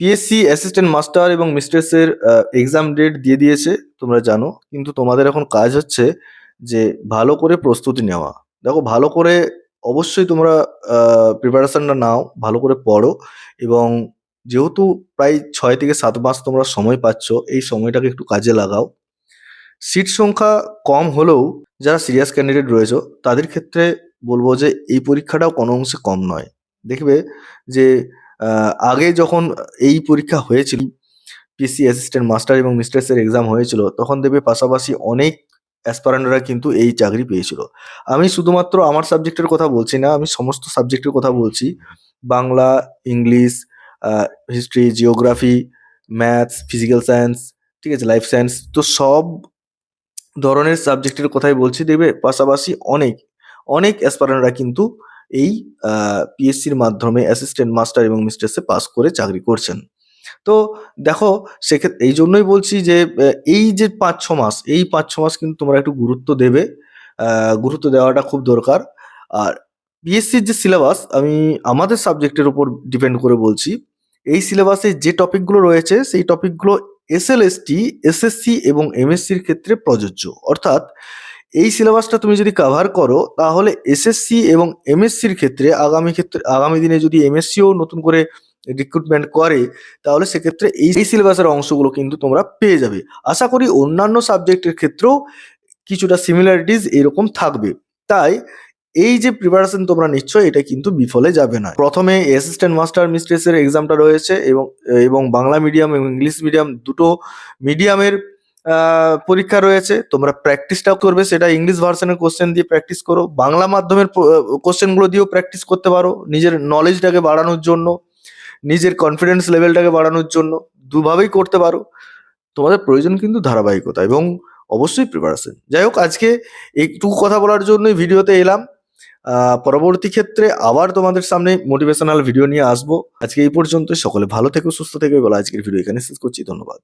PSC assistant master এবং মিস্ট্রেসের exam date দিয়ে দিয়েছে, তোমরা জানো। কিন্তু তোমাদের এখন কাজ হচ্ছে যে ভালো করে প্রস্তুতি নেওয়া। দেখো, ভালো করে অবশ্যই তোমরা প্রিপারেশনটা নাও, ভালো করে পড়ো এবং যেহেতু প্রায় ছয় থেকে সাত মাস তোমরা সময় পাচ্ছ, এই সময়টাকে একটু কাজে লাগাও। সিট সংখ্যা কম হলেও যারা সিরিয়াস ক্যান্ডিডেট রয়েছে, তাদের ক্ষেত্রে বলব যে এই পরীক্ষাটাও কোনো অংশে কম নয়। দেখবে যে আগে যখন এই পরীক্ষা হয়েছিল পিসি অ্যাসিস্ট্যান্ট মাস্টার এবং মিস্ট্রেসের এক্সাম হয়েছিল, তখন দেখবে পাশাপাশি অনেক অ্যাসপারেন্টরা কিন্তু এই চাকরি পেয়েছিল। আমি শুধুমাত্র আমার সাবজেক্টের কথা বলছি না, আমি সমস্ত সাবজেক্টের কথা বলছি। Bangla English history geography maths physical science ঠিক আছে লাইফ সায়েন্স তো সব ধরনের সাবজেক্টের কথাই বলছি, দেখবে পাশাপাশি অনেক অনেক অ্যাসপারেন্টরা কিন্তু এই পিএসসির মাধ্যমে অ্যাসিস্ট্যান্ট মাস্টার এবং মিস্ট্রেসে পাস করে চাকরি করছেন। তো দেখো সেক্ষেত্রে এই জন্যই বলছি যে এই যে পাঁচ ছ মাস, এই পাঁচ ছ মাস কিন্তু তোমরা একটু গুরুত্ব দেবে। গুরুত্ব দেওয়াটা খুব দরকার। আর পিএসসির যে সিলেবাস আমি আমাদের সাবজেক্টের উপর ডিপেন্ড করে বলছি। এই সিলেবাসে যে টপিকগুলো রয়েছে, সেই টপিকগুলো এসএলএসটি এসএসসি এবং এমএসসির ক্ষেত্রে প্রযোজ্য। অর্থাৎ এই সিলেবাসটা তুমি যদি কাভার করো, তাহলে এসএসসি এবং এমএসসির ক্ষেত্রে আগামী ক্ষেত্রে, আগামী দিনে যদি এমএসসিও নতুন করে রিক্রুটমেন্ট করে, তাহলে সেক্ষেত্রে এই এই সিলেবাসের অংশগুলো কিন্তু তোমরা পেয়ে যাবে। আশা করি অন্যান্য সাবজেক্টের ক্ষেত্রেও কিছুটা সিমিলারিটিস এরকম থাকবে। তাই এই যে প্রিপারেশন তোমরা নিচ্ছ, এটা কিন্তু বিফলে যাবে না। প্রথমে অ্যাসিস্ট্যান্ট মাস্টার মিস্ট্রেসের এক্সামটা রয়েছে এবং এবং বাংলা মিডিয়াম এবং ইংলিশ মিডিয়াম দুটো মিডিয়ামের পরীক্ষা রয়েছে। তোমরা প্র্যাকটিসটাও করবে। সেটা ইংলিশ ভার্সনের কোশ্চেন দিয়ে প্র্যাকটিস করো। বাংলা মাধ্যমের কোশ্চেনগুলো দিয়েও প্র্যাকটিস করতে পারো। নিজের নলেজটাকে বাড়ানোর জন্য, নিজের কনফিডেন্স লেভেলটাকে বাড়ানোর জন্য দুভাবেই করতে পারো। তোমাদের প্রয়োজন কিন্তু ধারাবাহিকতা এবং অবশ্যই প্রিপারেশন যাই হোক, আজকে একটু কথা বলার জন্যই ভিডিওতে এলাম। পরবর্তী ক্ষেত্রে আবার তোমাদের সামনে মোটিভেশনাল ভিডিও নিয়ে আসব। আজকে এই পর্যন্ত সকলে ভালো থেকো, সুস্থ থেকো। বলে আজকের ভিডিও এখানে শেষ করছি। ধন্যবাদ।